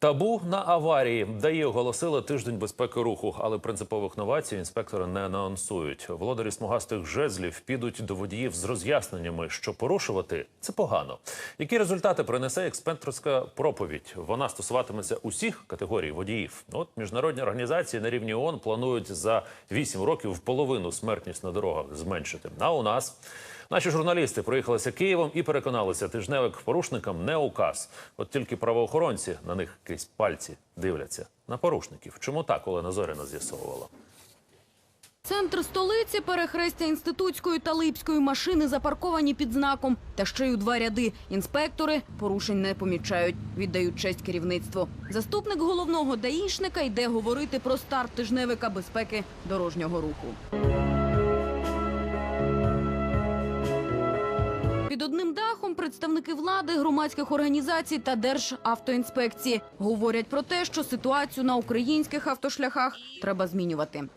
Табу на аварії ДАІ оголосили тиждень безпеки руху, але принципових новацій інспектори не анонсують. Володарі смугастих жезлів підуть до водіїв з роз'ясненнями, що порушувати це погано. Які результати принесе експекторська проповідь? Вона стосуватиметься усіх категорій водіїв. От міжнародні організації на рівні ООН планують за 8 років в половину смертність на дорогах зменшити. А у нас Наші журналісти проїхалися Києвом і переконалися, тижневик порушникам не указ. От тільки правоохоронці на них крізь пальці дивляться на порушників. Чому так Олена Зоріна з'ясовувала? Центр столиці, перехрестя інститутської та липської машини запарковані під знаком. Та ще й у два ряди. Інспектори порушень не помічають, віддають честь керівництву. Заступник головного даїшника йде говорити про старт тижневика безпеки дорожнього руху. Одним дахом представники влади, громадських організацій та Державтоінспекції говорять про те, що ситуацію на українських автошляхах треба змінювати.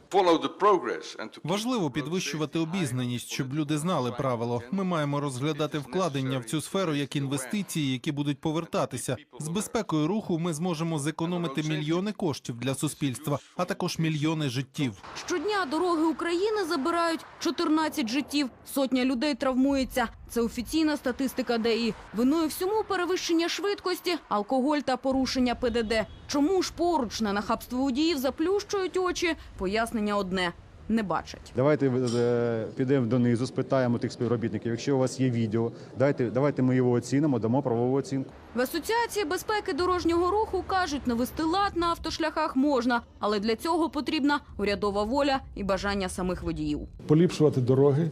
Важливо підвищувати обізнаність, щоб люди знали правило. Ми маємо розглядати вкладення в цю сферу як інвестиції, які будуть повертатися. З безпекою руху ми зможемо зекономити мільйони коштів для суспільства, а також мільйони життів. Щодня дороги України забирають 14 життів, сотня людей травмується. Це офіційна статистика ДАІ. Виною всьому перевищення швидкості, алкоголь та порушення ПДД. Чому ж поруч на нахабство водіїв заплющують очі? Пояснення одне – не бачать. Давайте е, підемо донизу, спитаємо тих співробітників. Якщо у вас є відео, дайте, давайте ми його оцінимо, дамо правову оцінку. В Асоціації безпеки дорожнього руху кажуть, навести лад на автошляхах можна, але для цього потрібна урядова воля і бажання самих водіїв. поліпшувати дороги,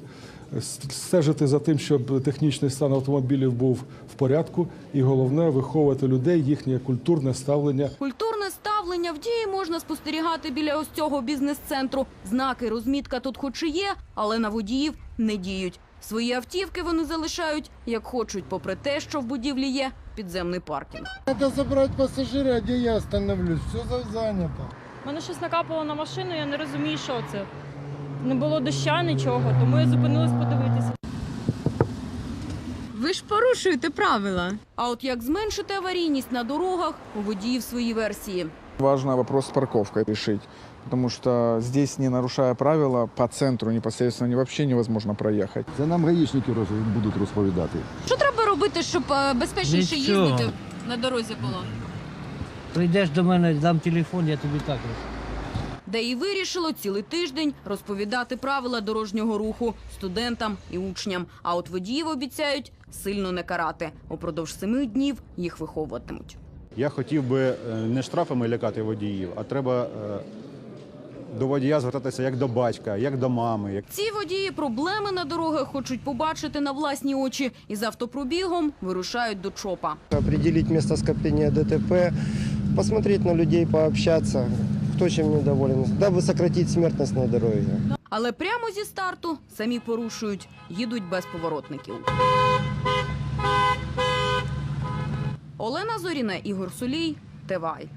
стежити за тим, щоб технічний стан автомобілів був в порядку, і головне виховувати людей, їхнє культурне ставлення Культурне ставлення в дії можна спостерігати біля ось цього бізнес-центру. Знаки, розмітка тут хоч і є, але на водіїв не діють. Свої автівки вони залишають як хочуть, попри те, що в будівлі є підземний паркінг. Надо забрать пассажира, а где я остановлюсь? Все за- занято. У мене щось накапало на машину, я не розумію, що це. Не було доща, нічого, тому я зупинилась подивитися. Ви ж порушуєте правила. А от як зменшити аварійність на дорогах, у водіїв свої версії. Важно вопрос с парковкой решить, потому что здесь, не нарушая правила, по центру непосредственно вообще невозможно проехать. Це нам гаїшники роз- будуть розповідати. Що треба робити, щоб е, безпечніше Нічого. їздити на дорозі було? Прийдеш до мене, дам телефон, я тобі так розкажу. Де і вирішило цілий тиждень розповідати правила дорожнього руху студентам і учням. А от водіїв обіцяють сильно не карати. Упродовж семи днів їх виховуватимуть. Я хотів би е, не штрафами лякати водіїв, а треба е, до водія звертатися як до батька, як до мами. Ці водії проблеми на дорогах хочуть побачити на власні очі і з автопробігом вирушають до ЧОПа. Определить место скопления ДТП, посмотреть на людей, пообщаться, кто чим недоволен, даби сократити смертність на дорозі. Але прямо зі старту самі порушують, їдуть без поворотників. Олена Зоріна, Ігор Сулій, Тевай.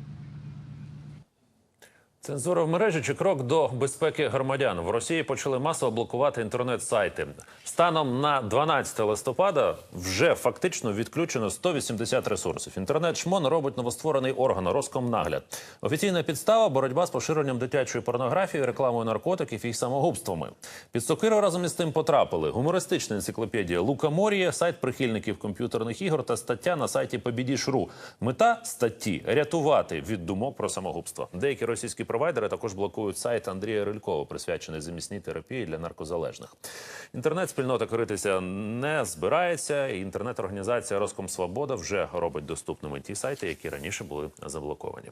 Цензура в мережі чи крок до безпеки громадян в Росії почали масово блокувати інтернет-сайти. Станом на 12 листопада вже фактично відключено 180 ресурсів. Інтернет шмон робить новостворений орган Роскомнагляд. Офіційна підстава боротьба з поширенням дитячої порнографії, рекламою наркотиків і самогубствами. Під сокиру разом із тим потрапили гумористична енциклопедія Лука Морія, сайт прихильників комп'ютерних ігор та стаття на сайті Побідіш.ру. Мета статті рятувати від думок про самогубство. Деякі російські провайдери також блокують сайт Андрія Рилькова, присвячений замісній терапії для наркозалежних. Інтернет-спільнота коритися не збирається. і Інтернет-організація Роскомсвобода вже робить доступними ті сайти, які раніше були заблоковані.